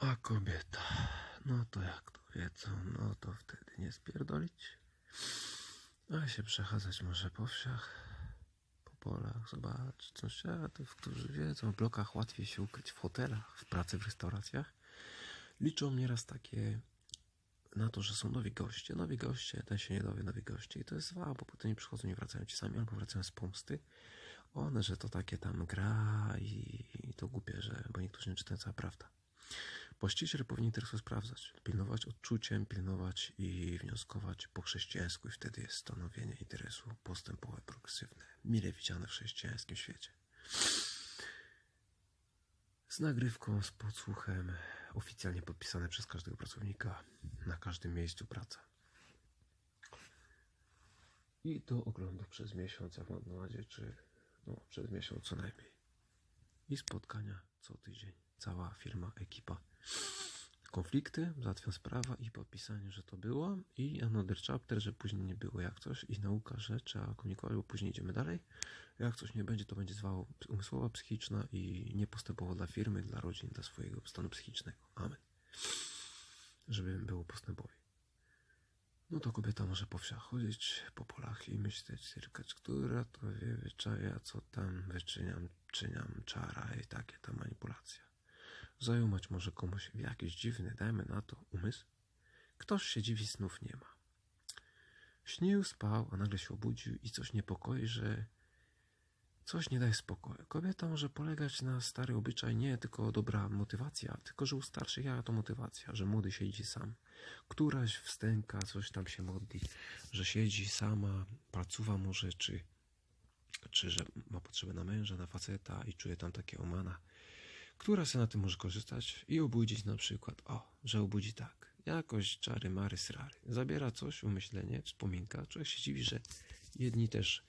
A kobieta, no to jak to wiedzą, no to wtedy nie spierdolić. A się przechadzać może po wsiach, po polach, zobaczyć sąsiadów, którzy wiedzą, w blokach łatwiej się ukryć, w hotelach, w pracy w restauracjach. Liczą nieraz takie na to, że są nowi goście. Nowi goście, ten się nie dowie, nowi goście. I to jest zła, bo potem nie przychodzą i wracają ci sami, albo wracają z pomsty. One, że to takie tam gra i, i to głupie, że, bo niektórzy nie czytają cała prawda. Właściciel powinien teraz sprawdzać, pilnować odczuciem, pilnować i wnioskować po chrześcijańsku i wtedy jest stanowienie interesu postępowe, progresywne, mile widziane w chrześcijańskim świecie. Z nagrywką, z podsłuchem, oficjalnie podpisane przez każdego pracownika na każdym miejscu pracy. I do oglądu przez miesiąc, jak mam nadzieję, czy no, przez miesiąc co najmniej. I spotkania co tydzień. Cała firma, ekipa. Konflikty, załatwiam sprawa i podpisanie, że to było. I another chapter, że później nie było jak coś. I nauka, że trzeba komunikować, bo później idziemy dalej. Jak coś nie będzie, to będzie zwało umysłowa, psychiczna i nie postępowo dla firmy, dla rodzin, dla swojego stanu psychicznego. Amen. Żeby było postępowi. No to kobieta może po wsiach chodzić, po polach i myśleć, cyrkać, która to wie, wyczaja, co tam wyczyniam, czyniam, czara i takie ta manipulacja. Zajumać może komuś w jakiś dziwny, dajmy na to, umysł. Ktoś się dziwi, snów nie ma. Śnił, spał, a nagle się obudził i coś niepokoi, że coś nie daje spokoju. Kobieta może polegać na stary obyczaj, nie tylko dobra motywacja, tylko że u starszych ja to motywacja, że młody siedzi sam. Któraś wstęka, coś tam się modli, że siedzi sama, pracuwa może, czy, czy że ma potrzebę na męża, na faceta i czuje tam takie omana która się na tym może korzystać i obudzić na przykład, o, że obudzi tak, jakoś czary, mary, srary. Zabiera coś, umyślenie, wspominka. Człowiek się dziwi, że jedni też,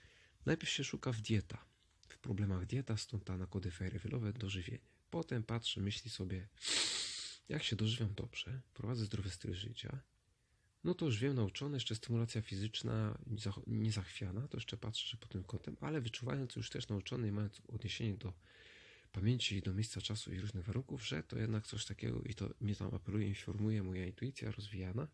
najpierw się szuka w dieta, w problemach dieta, stąd ta nakody fejrywylowe, dożywienie. Potem patrzy, myśli sobie, jak się dożywiam dobrze, prowadzę zdrowy styl życia, no to już wiem, nauczone, jeszcze stymulacja fizyczna niezachwiana, to jeszcze patrzę, pod tym kątem, ale wyczuwając już też nauczony i mając odniesienie do pamięci do miejsca czasu i różnych warunków, że to jednak coś takiego i to mnie tam apeluje, informuje moja intuicja rozwijana,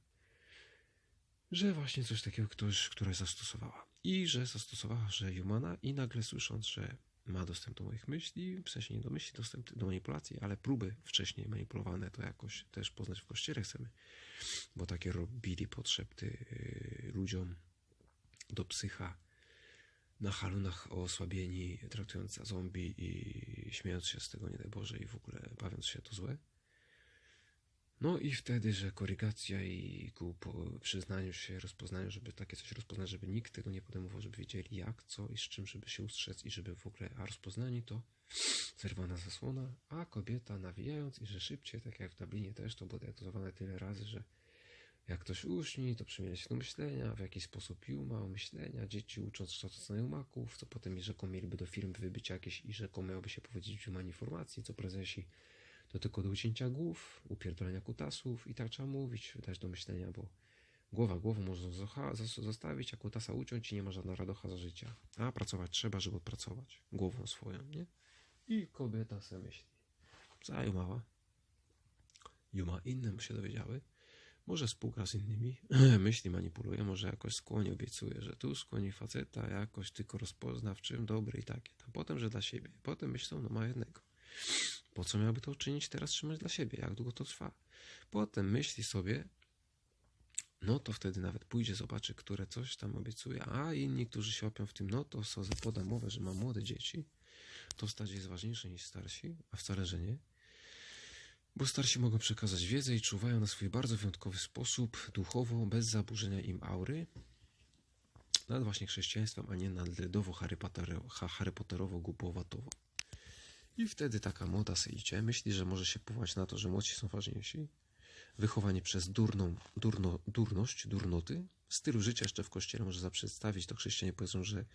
że właśnie coś takiego ktoś, która zastosowała. I że zastosowała, że Humana i nagle słysząc, że ma dostęp do moich myśli, w sensie nie do myśli, dostęp do manipulacji, ale próby wcześniej manipulowane to jakoś też poznać w kościele chcemy, bo takie robili podszepty yy, ludziom do psycha, na halunach osłabieni, traktując zombie i śmiejąc się z tego, nie daj Boże, i w ogóle bawiąc się to złe. No i wtedy, że korygacja i ku przyznaniu się, rozpoznaniu, żeby takie coś rozpoznać, żeby nikt tego nie podejmował, żeby wiedzieli jak, co i z czym, żeby się ustrzec i żeby w ogóle, a rozpoznani to zerwana zasłona, a kobieta nawijając i że szybciej, tak jak w Dublinie też, to było diagnozowane tyle razy, że jak ktoś uśni, to przemienia się do myślenia, w jakiś sposób Juma, myślenia, dzieci ucząc kształcenia jumaków, co potem rzekomo mieliby do firm wybyć jakieś i rzekomo miałoby się powiedzieć w informacji, co prezesi to tylko do ucięcia głów, upierdolenia kutasów i tak trzeba mówić, dać do myślenia, bo głowa głową można zostawić, a kutasa uciąć i nie ma żadna radocha za życia. A pracować trzeba, żeby odpracować głową swoją, nie? I kobieta se myśli. Zajumała. Juma innym się dowiedziały, może spółka z innymi myśli manipuluje, może jakoś skłoni, obiecuje, że tu skłoni faceta, jakoś tylko rozpozna w czym dobry i takie. Tam potem, że dla siebie. Potem myślą, no ma jednego. Po co miałby to czynić teraz, trzymać dla siebie? Jak długo to trwa? Potem myśli sobie, no to wtedy nawet pójdzie, zobaczy, które coś tam obiecuje, a inni, którzy się łapią w tym, no to co poda mowę, że ma młode dzieci, to stać jest ważniejsze niż starsi, a wcale, że nie. Bo starsi mogą przekazać wiedzę i czuwają na swój bardzo wyjątkowy sposób, duchowo, bez zaburzenia im aury, nad właśnie chrześcijaństwem, a nie nad ledowo Harry Potterowo, głupowatowo. I wtedy taka moda se myśli, że może się powołać na to, że młodsi są ważniejsi. Wychowanie przez durną, durno, durność, durnoty. Stylu życia jeszcze w kościele może zaprzedstawić, to chrześcijanie powiedzą, że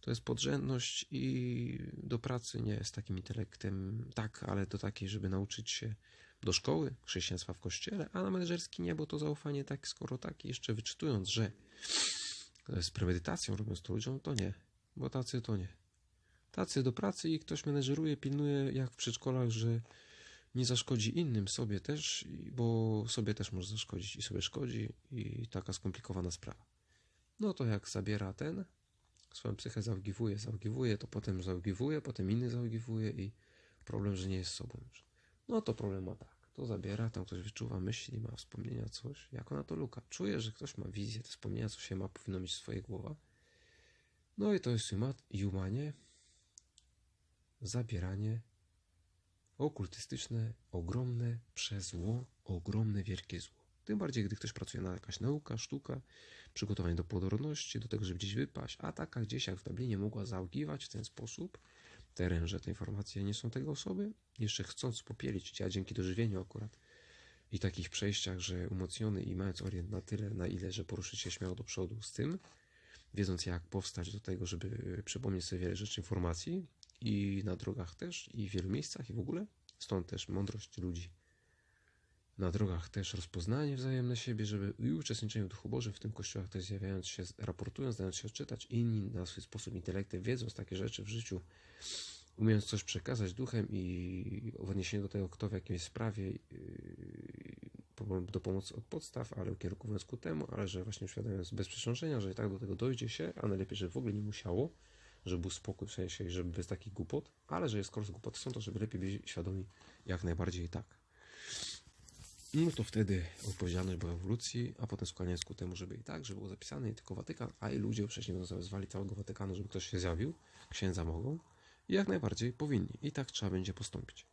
to jest podrzędność i do pracy nie z takim intelektem, tak, ale do takiej, żeby nauczyć się do szkoły, chrześcijaństwa w kościele, a na menedżerski nie, bo to zaufanie tak, skoro tak, jeszcze wyczytując, że z premedytacją robiąc to ludziom, to nie, bo tacy to nie. Tacy do pracy i ktoś menedżeruje, pilnuje jak w przedszkolach, że nie zaszkodzi innym, sobie też, bo sobie też może zaszkodzić i sobie szkodzi i taka skomplikowana sprawa. No to jak zabiera ten, swoją psychę zaogiwuje, zaogiwuje, to potem zaogiwuje, potem inny zaogiwuje i problem, że nie jest sobą już. No to problem ma tak. To zabiera, tam ktoś wyczuwa myśli, ma wspomnienia, coś. Jak ona to luka? Czuje, że ktoś ma wizję, te wspomnienia, co się ma, powinno mieć w swojej głowie. No i to jest juma- jumanie, zabieranie okultystyczne, ogromne przez zło, ogromne, wielkie zło. Tym bardziej, gdy ktoś pracuje na jakaś nauka, sztuka, przygotowanie do płodorności, do tego, żeby gdzieś wypaść, a taka gdzieś jak w Dublinie mogła zaogiwać w ten sposób teren, że te informacje nie są tego osoby, jeszcze chcąc popielić, a dzięki dożywieniu akurat i takich przejściach, że umocniony i mając orient na tyle, na ile, że poruszyć się śmiało do przodu z tym, wiedząc jak powstać do tego, żeby przypomnieć sobie wiele rzeczy, informacji i na drogach też, i w wielu miejscach, i w ogóle. Stąd też mądrość ludzi. Na drogach też rozpoznanie wzajemne siebie, żeby i uczestniczenie w Duchu Bożym, w tym kościołach też zjawiając się, raportując, dając się odczytać, inni na swój sposób intelektem, wiedząc takie rzeczy w życiu, umiejąc coś przekazać duchem i w odniesieniu do tego, kto w jakiejś sprawie yy, do pomocy od podstaw, ale ukierunkowując ku temu, ale że właśnie uświadamiając bez przesądzenia, że i tak do tego dojdzie się, a najlepiej, żeby w ogóle nie musiało, żeby był spokój w sensie, żeby bez takich głupot, ale że skoro z głupoty są, to żeby lepiej być świadomi jak najbardziej tak. No to wtedy odpowiedzialność była ewolucji, a potem skłaniając ku temu, żeby i tak, żeby było zapisane nie tylko Watykan, a i ludzie wcześniej będą zwali całego Watykanu, żeby ktoś się zjawił, księdza mogą i jak najbardziej powinni. I tak trzeba będzie postąpić.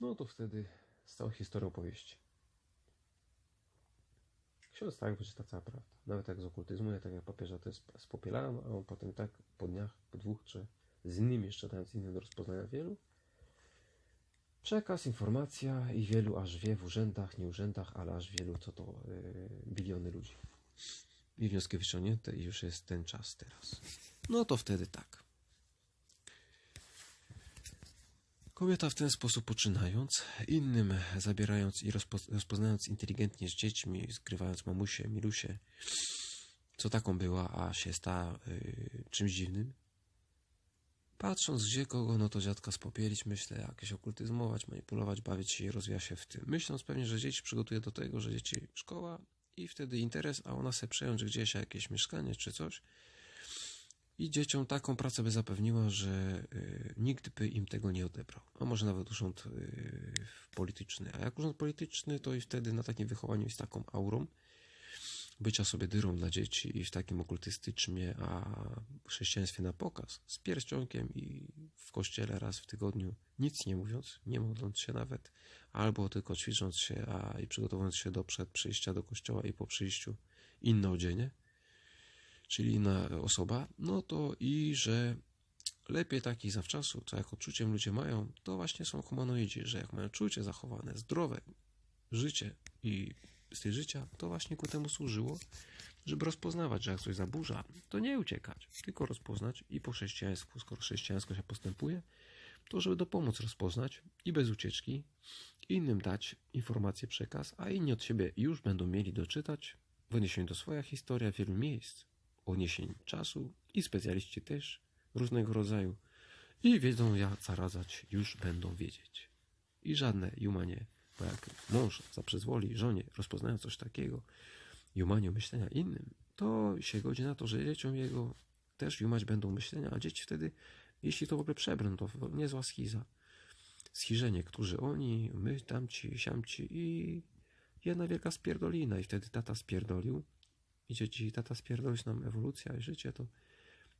No to wtedy z całą historią opowieści. Ksiądz tak wyczyta cała prawda. Nawet jak z okultyzmu, ja tak jak papieża to spopielałem, a on potem tak po dniach, po dwóch, czy z innymi jeszcze dając innym do rozpoznania wielu. Przekaz, informacja i wielu aż wie w urzędach, nie urzędach, ale aż wielu, co to yy, biliony ludzi. I wnioski wyciągnięte i już jest ten czas teraz. No to wtedy tak. Kobieta w ten sposób poczynając, innym zabierając i rozpo, rozpoznając inteligentnie z dziećmi, zgrywając mamusię, milusię, co taką była, a się stała y, czymś dziwnym. Patrząc gdzie kogo, no to dziadka spopielić, myślę, jakieś okultyzmować, manipulować, bawić się i rozwija się w tym. Myśląc pewnie, że dzieci przygotuje do tego, że dzieci szkoła i wtedy interes, a ona chce przejąć gdzieś jakieś mieszkanie czy coś. I dzieciom taką pracę by zapewniła, że y, nikt by im tego nie odebrał. A może nawet urząd y, polityczny. A jak urząd polityczny, to i wtedy na takim wychowaniu z taką aurą bycia sobie dyrą dla dzieci i w takim okultystyczmie, a chrześcijaństwie na pokaz, z pierścionkiem i w kościele raz w tygodniu, nic nie mówiąc, nie modląc się nawet, albo tylko ćwicząc się a i przygotowując się do przed przyjścia do kościoła i po przyjściu inne odzienie, czyli inna osoba, no to i że lepiej takich zawczasu, co jak odczuciem ludzie mają, to właśnie są humanoidzi, że jak mają czucie zachowane, zdrowe życie i styl życia, to właśnie ku temu służyło, żeby rozpoznawać, że jak coś zaburza, to nie uciekać, tylko rozpoznać i po chrześcijańsku, skoro chrześcijańsko się postępuje, to żeby dopomóc rozpoznać i bez ucieczki innym dać informację, przekaz, a inni od siebie już będą mieli doczytać w odniesieniu do swoja historia wielu miejsc, odniesień czasu i specjaliści też różnego rodzaju i wiedzą jak zaradzać, już będą wiedzieć. I żadne jumanie, jak mąż zaprzyzwoli żonie, rozpoznają coś takiego, jumaniu myślenia innym, to się godzi na to, że dzieciom jego też jumać będą myślenia, a dzieci wtedy, jeśli to w ogóle przebrną, to niezła schiza. Schiżenie, którzy oni, my, tamci, siamci i jedna wielka spierdolina i wtedy tata spierdolił i dzieci, tata spierdolić nam ewolucja i życie, to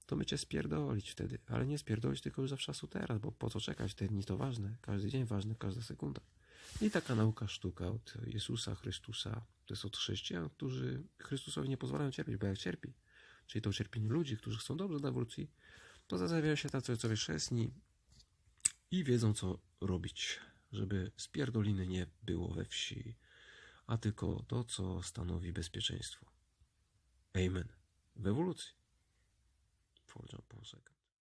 to my cię spierdolić wtedy, ale nie spierdolić tylko już zawsze teraz, bo po co czekać, te dni to ważne, każdy dzień ważny, każda sekunda. I taka nauka sztuka od Jezusa Chrystusa, to jest od chrześcijan, którzy Chrystusowi nie pozwalają cierpieć, bo jak cierpi, czyli to cierpienie ludzi, którzy chcą dobrze dla ewolucji, to zazjawiają się tacy ojcowie chrzestni i wiedzą co robić, żeby spierdoliny nie było we wsi, a tylko to, co stanowi bezpieczeństwo. Amen. W ewolucji. Powiedział Paul Sagan.